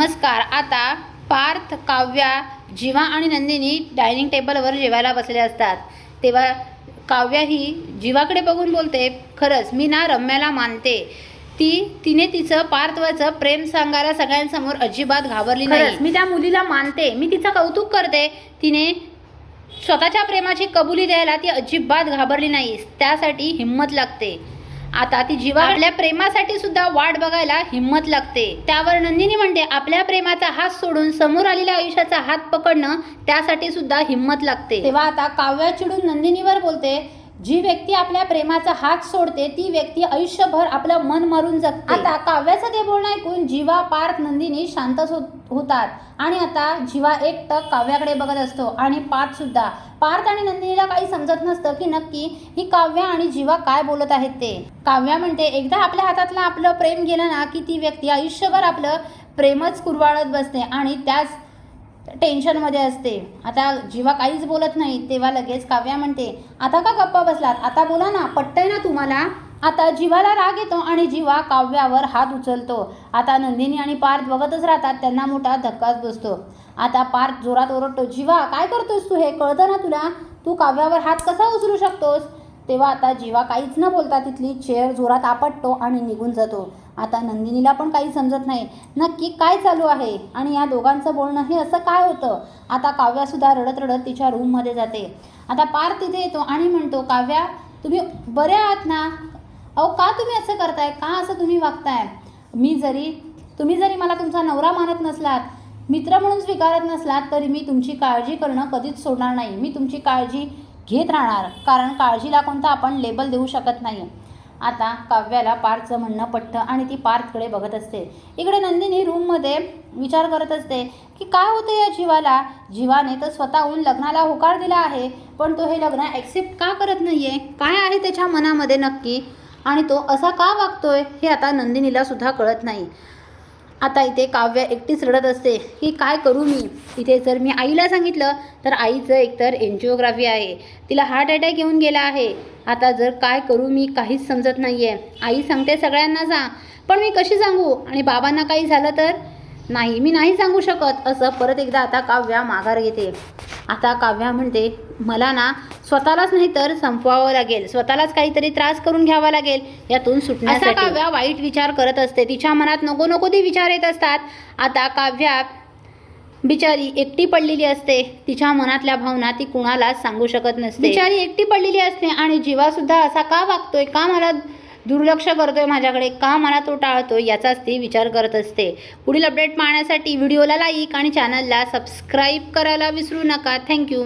नमस्कार. आता पार्थ काव्या जीवा आणि नंदिनी डायनिंग टेबलवर जेवायला बसले असतात. तेव्हा काव्या ही जीवाकडे बघून बोलते खरंच मी ना रम्याला मानते. ती तिने तिचं पार्थवाचं प्रेम सांगायला सगळ्यांसमोर अजिबात घाबरली नाही. मी त्या मुलीला मानते. मी तिचं कौतुक करते. तिने स्वतःच्या प्रेमाची कबुली द्यायला ती अजिबात घाबरली नाही. त्यासाठी हिंमत लागते. आता ती जीवा आपल्या प्रेमासाठी सुद्धा वाट बघायला हिंमत लागते. त्यावर नंदिनी म्हणते आपल्या प्रेमाचा हात सोडून समोर आलेल्या आयुष्याचा हात पकडणं त्यासाठी सुद्धा हिंमत लागते. तेव्हा आता काव्या चिडून नंदिनीवर बोलते जी व्यक्ती आपल्या प्रेमाचा हात सोडते ती व्यक्ती आयुष्यभर आपलं मन मारून जगते. आता काव्याचं ते बोलणं ऐकून जीवा पार्थ नंदिनी शांतच होत होतात. आणि आता जीवा एकटक काव्याकडे बघत असतो. आणि पार्थ सुद्धा. पार्थ आणि नंदिनीला काही समजत नसतं की नक्की ही काव्या आणि जीवा काय बोलत आहेत ते. काव्या म्हणते एकदा आपल्या हातातलं आपलं प्रेम गेलं ना की ती व्यक्ती आयुष्यभर आपलं प्रेमच कुरवाळत बसते आणि त्याच टेन्शनमध्ये असते. आता जेव्हा काहीच बोलत नाही तेव्हा लगेच काव्या म्हणते आता का गप्पा बसलात? आता बोला ना पटतंय ना तुम्हाला? आता जीवाला राग येतो आणि जीवा काव्यावर हात उचलतो. आता नंदिनी आणि पार्थ बघतच राहतात त्यांना मोठा धक्काच बसतो. आता पार्थ जोरात ओरडतो जीवा काय करतोस तू हे? कळतं ना तुला? तू काव्यावर हात कसा उचलू शकतोस? तेव्हा आता जीवा काहीच न बोलता तिथली चेअर जोरात आपटतो आणि निघून जातो. आता नंदिनीला पण काही समजत नाही. नक्की काय चालू आहे? आणि या दोघांचं बोलणं हे असं काय होतं? आता काव्यासुद्धा रडत रडत तिच्या रूममध्ये जाते. आता पार तिथे येतो आणि म्हणतो काव्या तुम्ही बरे आहात ना? अहो का तुम्ही असं करताय? का असं तुम्ही वागताय? मी जरी तुम्ही जरी मला तुमचा नवरा मानत नसलात मित्र म्हणून स्वीकारत नसलात तरी मी तुमची काळजी करणं कधीच सोडणार नाही. मी तुमची काळजी घेत राहणार. कारण काळजीला कोणता आपण लेबल देऊ शकत नाही आता काव्याला पार्थचं म्हणणं पट्ट आणि ती पार्थकडे बघत असते. इकडे नंदिनी रूममध्ये विचार करत असते की काय होतं या जीवाला? जीवाने तर स्वतःहून लग्नाला होकार दिला आहे पण तो हे लग्न ॲक्सेप्ट का करत नाही आहे काय आहे त्याच्या मनामध्ये नक्की? आणि तो असा का वागतोय हे आता नंदिनीला सुद्धा कळत नाही. आता इथे काव्य एकटीच रडत असते. की काय करू मी? इथे जर मी आईला सांगितलं तर आईचं एकतर एन्जिओग्राफी आहे. तिला हार्ट अटॅक येऊन गेला आहे. आता जर काय करू मी काहीच समजत नाही आहे आई सांगते सगळ्यांना जा. पण मी कशी सांगू? आणि बाबांना काही झालं तर? नाही मी नाही सांगू शकत असं परत एकदा आता काव्या माघार घेते. आता काव्या म्हणते मला ना स्वतःलाच नाही तर संपवावं लागेल. स्वतःलाच काहीतरी त्रास करून घ्यावा लागेल. यातून सुटण्यासाठी. काव्या वाईट विचार करत असते. तिच्या मनात नको नको ते विचार येत असतात. आता काव्या बिचारी एकटी पडलेली असते. तिच्या मनातल्या भावना ती कुणालाच सांगू शकत नसते. बिचारी एकटी पडलेली असते आणि जीवा सुद्धा असा का वागतोय? का मला दुर्लक्ष करतोय माझ्याकडे का मला तो टाळतो याचाच ती विचार करत असते. पुढील अपडेट पाहण्यासाठी व्हिडिओला लाईक आणि चॅनलला सबस्क्राईब करायला विसरू नका. थँक्यू